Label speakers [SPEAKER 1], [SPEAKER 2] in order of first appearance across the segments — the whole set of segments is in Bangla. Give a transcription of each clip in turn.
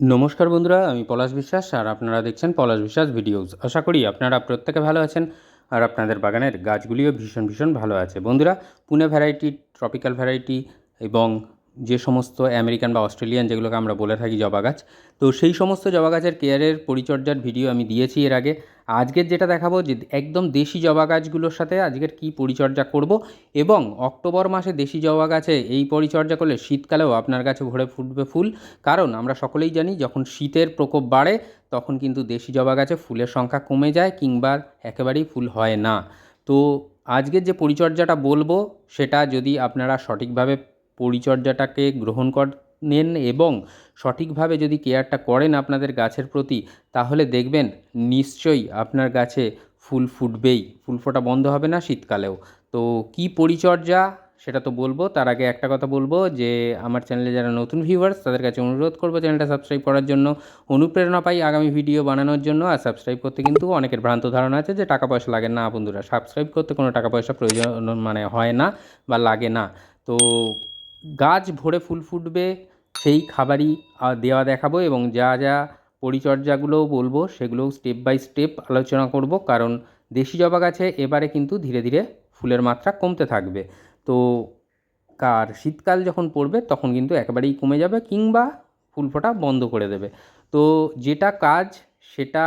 [SPEAKER 1] নমস্কার বন্ধুরা, আমি পলাশ বিশ্বাস আর আপনারা দেখছেন পলাশ বিশ্বাস ভিডিওস। আশা করি আপনারা প্রত্যেকে ভালো আছেন আর আপনাদের বাগানের গাছগুলিও ভীষণ ভীষণ ভালো আছে। বন্ধুরা, পুনে ভ্যারাইটি ট্রপিক্যাল ভ্যারাইটি এবং যে সমস্ত আমেরিকান বা অস্ট্রেলিয়ান যেগুলোকে আমরা বলে থাকি জবা গাছ, তো সেই সমস্ত জবা গাছের কেয়ারের পরিচর্যার ভিডিও আমি দিয়েছি এর আগে। আজকের যেটা দেখাবো যে একদম দেশি জবা গাছগুলোর সাথে আজকের কি পরিচর্যা করব এবং অক্টোবর মাসে দেশি জবা গাছে এই পরিচর্যা করলে শীতকালেও আপনার কাছে ভরে ফুটবে ফুল। কারণ আমরা সকলেই জানি যখন শীতের প্রকোপ বাড়ে, তখন কিন্তু দেশি জবা গাছে ফুলের সংখ্যা কমে যায় কিংবা একেবারেই ফুল হয় না। তো আজকের যে পরিচর্যাটা বলব, সেটা যদি আপনারা সঠিকভাবে পরিচর্যাটাকে গ্রহণ কর নেন এবং সঠিকভাবে যদি কেয়ারটা করেন আপনাদের গাছের প্রতি, তাহলে দেখবেন নিশ্চয়ই আপনার গাছে ফুল ফুটবেই। ফুল ফোটা বন্ধ হবে না শীতকালেও। তো কি পরিচর্যা? সেটা তো বলব। তার আগে একটা কথা বলব যে, আমার চ্যানেলে যারা নতুন ভিউয়ার্স তাদের কাছে অনুরোধ করব চ্যানেলটা সাবস্ক্রাইব করার জন্য। অনুপ্রেরণা পাই আগামী ভিডিও বানানোর জন্য। আর সাবস্ক্রাইব করতে কিন্তু অনেকের ভ্রান্ত ধারণা আছে যে, টাকা পয়সা লাগে না বন্ধুরা। সাবস্ক্রাইব করতে কোনো টাকা পয়সা প্রয়োজন মানে হয় না বা লাগে না। তো গাছ ভরে ফুল ফুটবে, সেই খাবারই দেওয়া দেখাবো এবং যা যা পরিচর্যাগুলোও বলব সেগুলোও স্টেপ বাই স্টেপ আলোচনা করব। কারণ দেশি জবা গাছে এবারে কিন্তু ধীরে ধীরে ফুলের মাত্রা কমতে থাকবে। তো কার শীতকাল যখন পড়বে তখন কিন্তু একেবারেই কমে যাবে কিংবা ফুল ফোটা বন্ধ করে দেবে। তো যেটা কাজ সেটা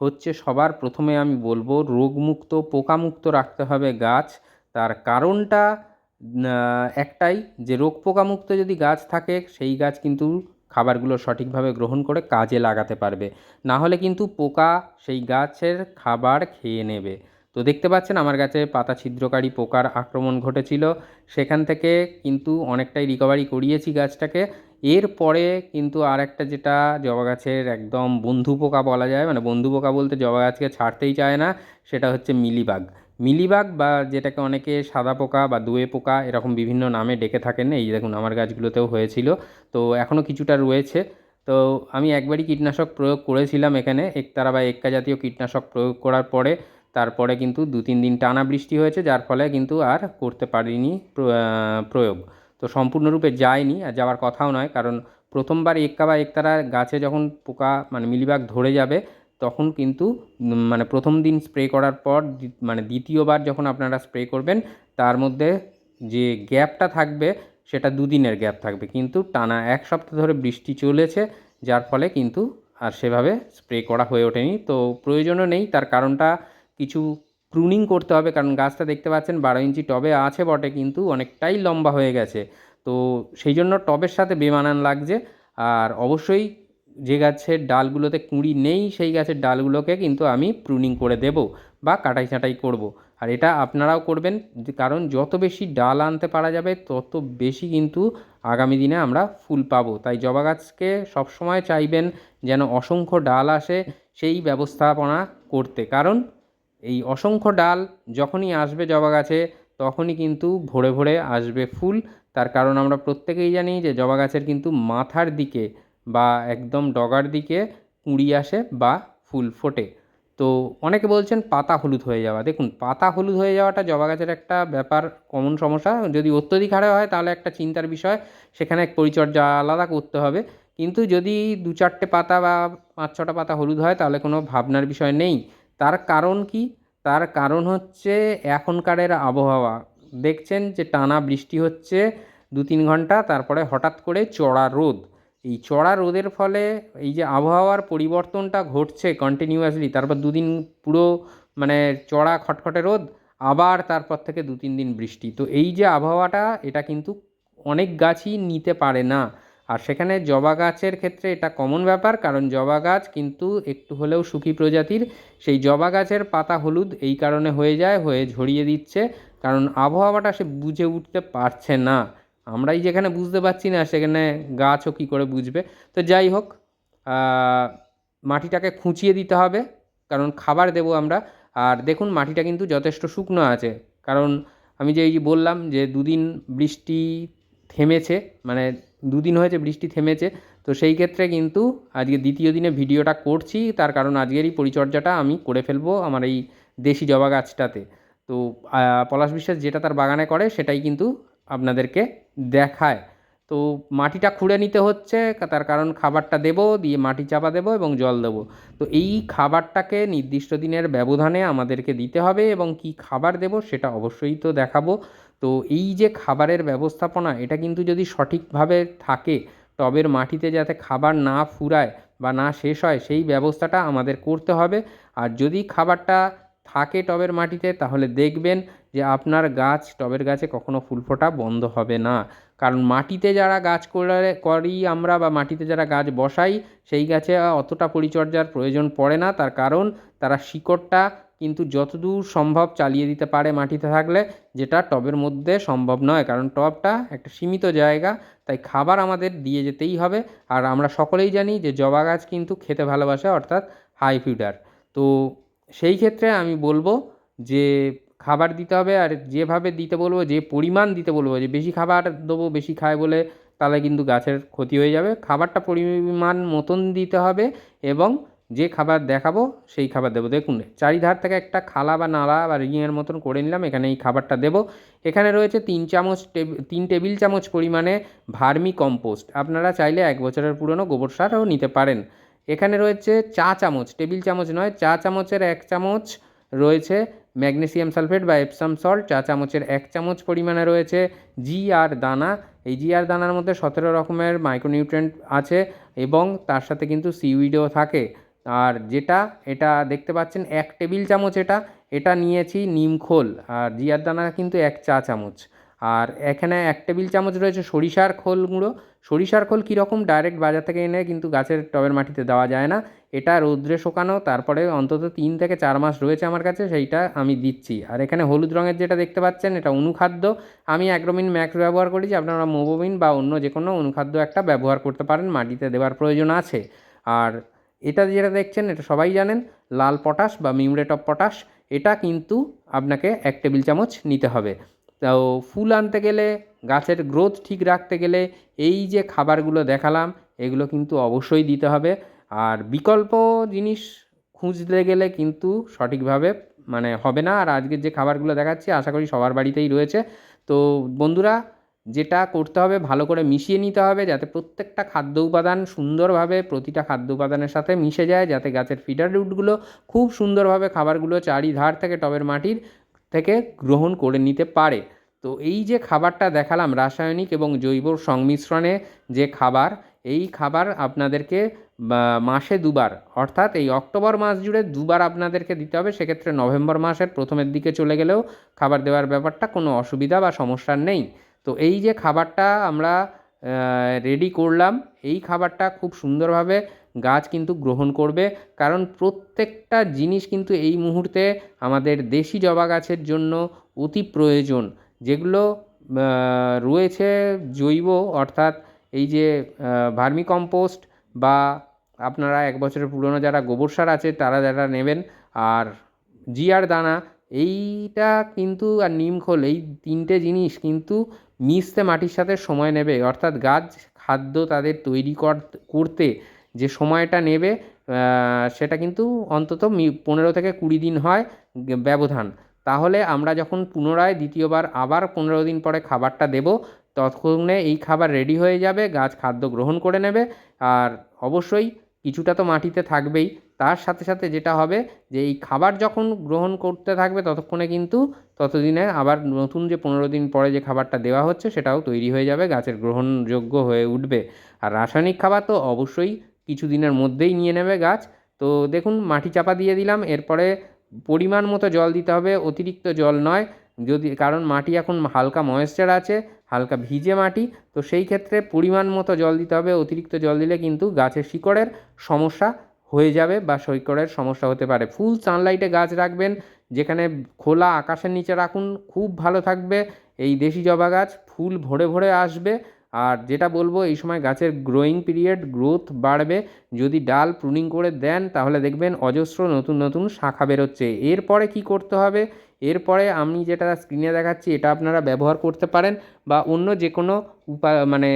[SPEAKER 1] হচ্ছে সবার প্রথমে আমি বলব রোগমুক্ত, পোকামুক্ত রাখতে হবে গাছ। তার কারণটা একটাই যে রোগ পোকামুক্ত যদি গাছ থাকে, সেই গাছ কিন্তু খাবারগুলো সঠিকভাবে গ্রহণ করে কাজে লাগাতে পারবে। না হলে কিন্তু পোকা সেই গাছের খাবার খেয়ে নেবে। তো দেখতে পাচ্ছেন আমার গাছে পাতা ছিদ্রকারী পোকার আক্রমণ ঘটেছিল। সেখান থেকে কিন্তু অনেকটাই রিকভারি করিয়েছি গাছটাকে। এরপরে কিন্তু আর একটা যেটা জবা গাছের একদম বন্ধু পোকা বলা যায় মানে বন্ধু পোকা বলতে জবা গাছকে ছাড়তেই চায় না, সেটা হচ্ছে মিলিবাগ। মিলিবাগ বা যেটাকে অনেকে সাদা পোকা বা দুয়ে পোকা এরকম বিভিন্ন নামে ডেকে থাকেন, এই দেখুন আমার গাছগুলোতেও হয়েছিল। তো এখনও কিছুটা রয়েছে। তো আমি একবারই কীটনাশক প্রয়োগ করেছিলাম এখানে একতারা বা এক্কা জাতীয় কীটনাশক প্রয়োগ করার পরে। তারপরে কিন্তু দু তিন দিন টানা বৃষ্টি হয়েছে, যার ফলে কিন্তু আর করতে পারিনি প্রয়োগ। তো সম্পূর্ণরূপে যায়নি আর যাওয়ার কথাও নয়। কারণ প্রথমবার এক্কা বা একতারা গাছে যখন পোকা মানে মিলিবাগ ধরে যাবে তখন কিন্তু মানে প্রথম দিন স্প্রে করার পর মানে দ্বিতীয়বার যখন আপনারা স্প্রে করবেন, তার মধ্যে যে গ্যাপটা থাকবে, সেটা দুদিনের গ্যাপ থাকবে। কিন্তু টানা এক সপ্তাহ ধরে বৃষ্টি চলেছে, যার ফলে কিন্তু আর সেভাবে স্প্রে করা হয়ে ওঠেনি। তো প্রয়োজনও নেই, তার কারণটা কিছু প্রুনিং করতে হবে, কারণ গাছটা দেখতে পাচ্ছেন বারো ইঞ্চি টবে আছে বটে, কিন্তু অনেকটাই লম্বা হয়ে গেছে। তো সেই জন্য টবের সাথে বেমানান লাগছে। আর অবশ্যই যে গাছের ডালগুলোতে কুঁড়ি নেই, সেই গাছের ডালগুলোকে কিন্তু আমি প্রুনিং করে দেব বা কাটাই ছাঁটাই করব। আর এটা আপনারাও করবেন কারণ যত বেশি ডাল আনতে পারা যাবে, তত বেশি কিন্তু আগামী দিনে আমরা ফুল পাবো। তাই জবা গাছকে সবসময় চাইবেন যেন অসংখ্য ডাল আসে সেই ব্যবস্থাপনা করতে। কারণ এই অসংখ্য ডাল যখনই আসবে জবা গাছে, তখনই কিন্তু ভরে ভরে আসবে ফুল। তার কারণ আমরা প্রত্যেকেই জানি যে জবা গাছের কিন্তু মাথার দিকে বা একদম ডগার দিকে কুঁড়ি আসে বা ফুল ফোটে। তো অনেকে বলছেন পাতা হলুদ হয়ে যাওয়া। দেখুন, পাতা হলুদ হয়ে যাওয়াটা জবা গাছের একটা ব্যাপার কমন সমস্যা। যদি অত্যধিক হারে হয়, তাহলে একটা চিন্তার বিষয়। সেখানে এক পরিচর্যা আলাদা করতে হবে। কিন্তু যদি দু চারটে পাতা বা পাঁচ ছটা পাতা হলুদ হয়, তাহলে কোনো ভাবনার বিষয় নেই। তার কারণ কি? তার কারণ হচ্ছে এখনকারের আবহাওয়া। দেখছেন যে টানা বৃষ্টি হচ্ছে দু তিন ঘণ্টা, তারপরে হঠাৎ করে চড়া রোদ। এই চড়া রোদের ফলে এই যে আবহাওয়ার পরিবর্তনটা ঘটছে কন্টিনিউয়াসলি তারপর দুদিন পুরো মানে চড়া খটখটে রোদ, আবার তারপর থেকে দু তিন দিন বৃষ্টি। তো এই যে আবহাওয়াটা, এটা কিন্তু অনেক গাছই নিতে পারে না। আর সেখানে জবা গাছের ক্ষেত্রে এটা কমন ব্যাপার, কারণ জবা গাছ কিন্তু একটু হলেও সুখী প্রজাতির। সেই জবা গাছের পাতা হলুদ, এই কারণে হয়ে যায়, হয়ে ঝরিয়ে দিচ্ছে, কারণ আবহাওয়াটা সে বুঝে উঠতে পারছে না। আমরাই যেখানে বুঝতে পারছি না সেখানে গাছও কী করে বুঝবে। তো যাই হোক মাটিটাকে খুঁচিয়ে দিতে হবে, কারণ খাবার দেবো আমরা। আর দেখুন, মাটিটা কিন্তু যথেষ্ট শুকনো আছে। কারণ আমি যে বললাম যে দুদিন বৃষ্টি থেমেছে মানে দুদিন হয়েছে বৃষ্টি থেমেছে, তো সেই ক্ষেত্রে কিন্তু আজকে দ্বিতীয় দিনে ভিডিওটা করছি। তার কারণ আজকের এই পরিচর্যাটা আমি করে ফেলব আমার এই দেশি জবা গাছটাতে। তো পলাশ বিশ্বাস যেটা তার বাগানে করে সেটাই কিন্তু আপনাদেরকে দেখায়। তো মাটিটা খুঁড়ে নিতে হচ্ছে, তার কারণ খাবারটা দেবো, দিয়ে মাটি চাপা দেবো এবং জল দেবো। তো এই খাবারটাকে নির্দিষ্ট দিনের ব্যবধানে আমাদেরকে দিতে হবে এবং কি খাবার দেবো সেটা অবশ্যই তো দেখাবো। তো এই যে খাবারের ব্যবস্থাপনা, এটা কিন্তু যদি সঠিকভাবে থাকে, টবের মাটিতে যাতে খাবার না ফুরায় বা না শেষ হয়, সেই ব্যবস্থাটা আমাদের করতে হবে। আর যদি খাবারটা থাকে টবের মাটিতে, তাহলে দেখবেন যে আপনার গাছ টবের গাছে কখনো ফুল ফোটা বন্ধ হবে না। কারণ মাটিতে যারা গাছ করে, করি আমরা বা মাটিতে যারা গাছ বসাই, সেই গাছে অতটা পরিচর্যার প্রয়োজন পড়ে না। তার কারণ তারা শিকড়টা কিন্তু যতদূর সম্ভব চালিয়ে দিতে পারে মাটিতে থাকলে, যেটা টবের মধ্যে সম্ভব নয়। কারণ টবটা একটা সীমিত জায়গা, তাই খাবার আমাদের দিয়ে যেতেই হবে। আর আমরা সকলেই জানি যে জবা গাছ কিন্তু খেতে ভালোবাসে, অর্থাৎ হাই ফিডার। তো সেই ক্ষেত্রে আমি বলব যে খাবার দিতে হবে আর যেভাবে দিতে বলব, যে পরিমাণ দিতে বলব, যে বেশি খাবার দেবো, বেশি খায় বলে তাহলে কিন্তু গাছের ক্ষতি হয়ে যাবে। খাবারটা পরিমাণ মতন দিতে হবে এবং যে খাবার দেখাবো সেই খাবার দেবো। দেখুন, চারিধার থেকে একটা খালা বা নালা বা রিংয়ের মতন করে নিলাম, এখানে এই খাবারটা দেবো। এখানে রয়েছে তিন চামচ তিন টেবিল চামচ পরিমাণে ভার্মি কম্পোস্ট। আপনারা চাইলে এক বছরের পুরনো গোবর সারও নিতে পারেন। এখানে রয়েছে চা চামচ, টেবিল চামচ নয়, চা চামচের এক চামচ রয়েছে ম্যাগনেসিয়াম সালফেট বা এপসাম সল্ট চা চামচের এক চামচ পরিমাণে রয়েছে জি আর দানা। এই জি আর দানার মধ্যে সতেরো রকমের মাইক্রোনিউট্রেন্ট আছে এবং তার সাথে কিন্তু সিউইডও থাকে। আর যেটা, এটা দেখতে পাচ্ছেন এক টেবিল চামচ এটা এটা নিয়েছি নিমখোল আর জিয়ার দানা কিন্তু এক চা চামচ। আর এখানে এক টেবিল চামচ রয়েছে সরিষার খোল গুঁড়ো। সরিষার খোল কীরকম ডাইরেক্ট বাজার থেকে এনে কিন্তু গাছের টবের মাটিতে দেওয়া যায় না। এটা রৌদ্রে শোকানো, তারপরে অন্তত তিন থেকে চার মাস রয়েছে আমার কাছে, সেইটা আমি দিচ্ছি। আর এখানে হলুদ রঙের যেটা দেখতে পাচ্ছেন, এটা অনুখাদ্য। আমি অ্যাগ্রোমিন ম্যাক্স ব্যবহার করি, যে আপনারা মোবোমিন বা অন্য যে কোনো অনুখাদ্য একটা ব্যবহার করতে পারেন, মাটিতে দেওয়ার প্রয়োজন আছে। আর এটা যেটা দেখছেন, এটা সবাই জানেন, লাল পটাশ বা মিউরেট অফ পটাশ। এটা কিন্তু আপনাকে এক টেবিল চামচ নিতে হবে। তো ফুল আনতে গেলে, গাছের গ্রোথ ঠিক রাখতে গেলে এই যে খাবারগুলো দেখালাম, এগুলো কিন্তু অবশ্যই দিতে হবে। আর বিকল্প জিনিস খুঁজতে গেলে কিন্তু সঠিকভাবে মানে হবে না। আর আজকের যে খাবারগুলো দেখাচ্ছি, আশা করি সবার বাড়িতেই রয়েছে। তো বন্ধুরা, যেটা করতে হবে, ভালো করে মিশিয়ে নিতে হবে যাতে প্রত্যেকটা খাদ্য উপাদান সুন্দরভাবে, প্রতিটা খাদ্য উপাদানের সাথে মিশে যায়, যাতে গাছের ফিডার রুটগুলো খুব সুন্দরভাবে খাবারগুলো চারিধার থেকে টবের মাটির থেকে গ্রহণ করে নিতে পারে। তো এই যে খাবারটা দেখালাম, রাসায়নিক এবং জৈব সংমিশ্রণে যে খাবার, এই খাবার আপনাদেরকে মাসে দুবার, অর্থাৎ এই অক্টোবর মাস জুড়ে দুবার আপনাদেরকে দিতে হবে, সেক্ষেত্রে নভেম্বর মাসের প্রথমের দিকে চলে গেলেও খাবার দেওয়ার ব্যাপারটা কোনো অসুবিধা বা সমস্যা নেই। তো এই যে খাবারটা আমরা রেডি করলাম, এই খাবারটা খুব সুন্দরভাবে গাছ কিন্তু গ্রহণ করবে। কারণ প্রত্যেকটা জিনিস কিন্তু এই মুহূর্তে আমাদের দেশি জবা গাছের জন্য অতি প্রয়োজন। যেগুলো রয়েছে জৈব, অর্থাৎ এই যে ভার্মি কম্পোস্ট বা আপনারা এক বছরের পুরনো যারা গোবর সার আছে, তারা যারা নেবেন, আর জিয়ার দানা, এইটা কিন্তু আর নিমখোল এই তিনটে জিনিস কিন্তু মিশতে মাটির সাথে সময় নেবে। অর্থাৎ গাছ, খাদ্য তাদের তৈরি করতে যে সময়টা নেবে সেটা কিন্তু অন্তত পনেরো থেকে কুড়ি দিন হয় ব্যবধান। তাহলে আমরা যখন পুনরায় দ্বিতীয়বার আবার পনেরো দিন পরে খাবারটা দেবো, ততক্ষণে এই খাবার রেডি হয়ে যাবে, গাছ খাদ্য গ্রহণ করে নেবে। আর অবশ্যই কিছুটা তো মাটিতে থাকবেই। তার সাথে সাথে যেটা হবে যে এই খাবার যখন গ্রহণ করতে থাকবে, ততক্ষণে কিন্তু ততদিনে আবার নতুন যে পনেরো দিন পরে যে খাবারটা দেওয়া হচ্ছে, সেটাও তৈরি হয়ে যাবে, গাছের গ্রহণযোগ্য হয়ে উঠবে। আর রাসায়নিক খাবার তো অবশ্যই কিছু দিনের মধ্যেই নিয়ে নেবে গাছ। তো দেখুন, মাটি চাপা দিয়ে দিলাম। এরপরে পরিমাণ মতো জল দিতে হবে। অতিরিক্ত জল নয়। যদি, কারণ মাটি এখন হালকা ময়েশ্চার আছে, হালকা ভিজে মাটি। তো সেই ক্ষেত্রে পরিমাণ মতো জল দিতে হবে। অতিরিক্ত জল দিলে কিন্তু গাছের শিকড়ের সমস্যা হয়ে যাবে বা শিকড়ের সমস্যা হতে পারে। ফুল সানলাইটে গাছ রাখবেন। যেখানে খোলা আকাশের নিচে রাখুন। খুব ভালো থাকবে। এই দেশি জবা গাছ ফুল ভরে ভরে আসবে। আর যেটা বলব, এই সময় গাছের গ্রোয়িং পিরিয়ড গ্রোথ বাড়বে। যদি ডাল প্রুনিং করে দেন, তাহলে দেখবেন অজস্র নতুন নতুন শাখা বেরোচ্ছে। এরপরে কি করতে হবে? এরপরে আমি যেটা স্ক্রিনে দেখাচ্ছি, এটা আপনারা ব্যবহার করতে পারেন বা অন্য যে কোনো উপা মানে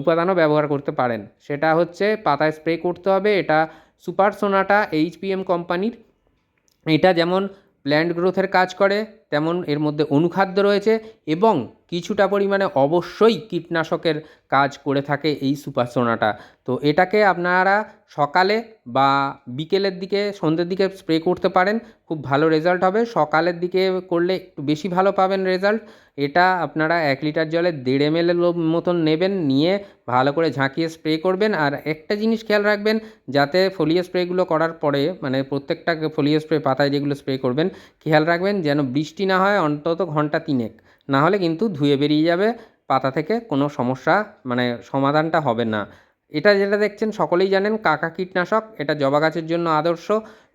[SPEAKER 1] উপাদানও ব্যবহার করতে পারেন। সেটা হচ্ছে পাতায় স্প্রে করতে হবে, এটা সুপার সোনাটা এইচপিএম কোম্পানির এটা যেমন প্ল্যান্ট গ্রোথের কাজ করে, তেমন এর মধ্যে অনুখাদ্য রয়েছে এবং কিছুটা পরিমাণে অবশ্যই কীটনাশকের কাজ করে থাকে এই সুপার সোনাটা। তো এটাকে আপনারা সকালে বা বিকেলের দিকে, সন্ধ্যের দিকে স্প্রে করতে পারেন, খুব ভালো রেজাল্ট হবে। সকালের দিকে করলে একটু বেশি ভালো পাবেন রেজাল্ট। এটা আপনারা এক লিটার জলে দেড় এম মতন নেবেন, নিয়ে ভালো করে ঝাঁকিয়ে স্প্রে করবেন। আর একটা জিনিস খেয়াল রাখবেন, যাতে ফলিয়া স্প্রেগুলো করার পরে মানে প্রত্যেকটা ফলিয়া স্প্রে পাতায় যেগুলো স্প্রে করবেন, খেয়াল রাখবেন যেন বৃষ্টি না হয়, অন্তত ঘণ্টা তিনেক। না হলে কিন্তু ধুয়ে বেরিয়ে যাবে, পাতা থেকে কোনো সমস্যা মানে সমাধানটা হবে না। এটা যেটা দেখছেন সকলেই জানেন, কাকা কীটনাশক, এটা জবা গাছের জন্য আদর্শ।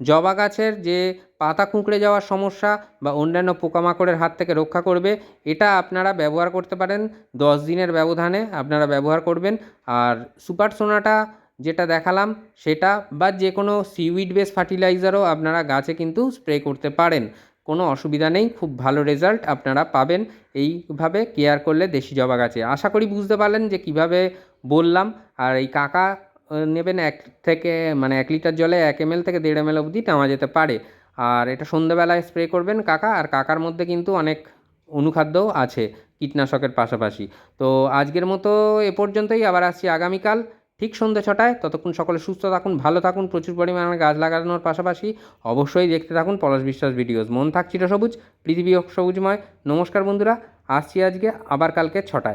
[SPEAKER 1] জবা গাছের যে পাতা কুঁকড়ে যাওয়ার সমস্যা বা অন্যান্য পোকামাকড়ের হাত থেকে রক্ষা করবে, এটা আপনারা ব্যবহার করতে পারেন। দশ দিনের ব্যবধানে আপনারা ব্যবহার করবেন। আর সুপার সোনাটা যেটা দেখালাম, সেটা বা যে কোনো সিউইড বেস ফার্টিলাইজারও আপনারা গাছে কিন্তু স্প্রে করতে পারেন। কোনো অসুবিধা নেই, খুব ভালো রেজাল্ট আপনারা পাবেন। এইভাবে কেয়ার করলে দেশি জবা গাছে। আশা করি বুঝতে পারলেন যে কীভাবে বললাম। আর এই কাকা নেবেন এক থেকে মানে এক লিটার জলে এক এম থেকে দেড় এম অবধি নেওয়া যেতে পারে। আর এটা সন্ধ্যেবেলায় স্প্রে করবেন কাকা। আর কাকার মধ্যে কিন্তু অনেক অনুখাদ্যও আছে, কীটনাশকের পাশাপাশি। তো আজকের মতো এ পর্যন্তই। আবার আসছি আগামীকাল। ঠিক সন্ধ্যে ছটায়। ততক্ষণ সকলে সুস্থ থাকুন, ভালো থাকুন, প্রচুর পরিমাণে গাছ লাগানোর পাশাপাশি অবশ্যই দেখতে থাকুন পলাশ বিশ্বাস ভিডিওস। মন থাক সবুজ পৃথিবী সবুজময়। নমস্কার বন্ধুরা, আসছি আজকে আবার কালকে ছটায়।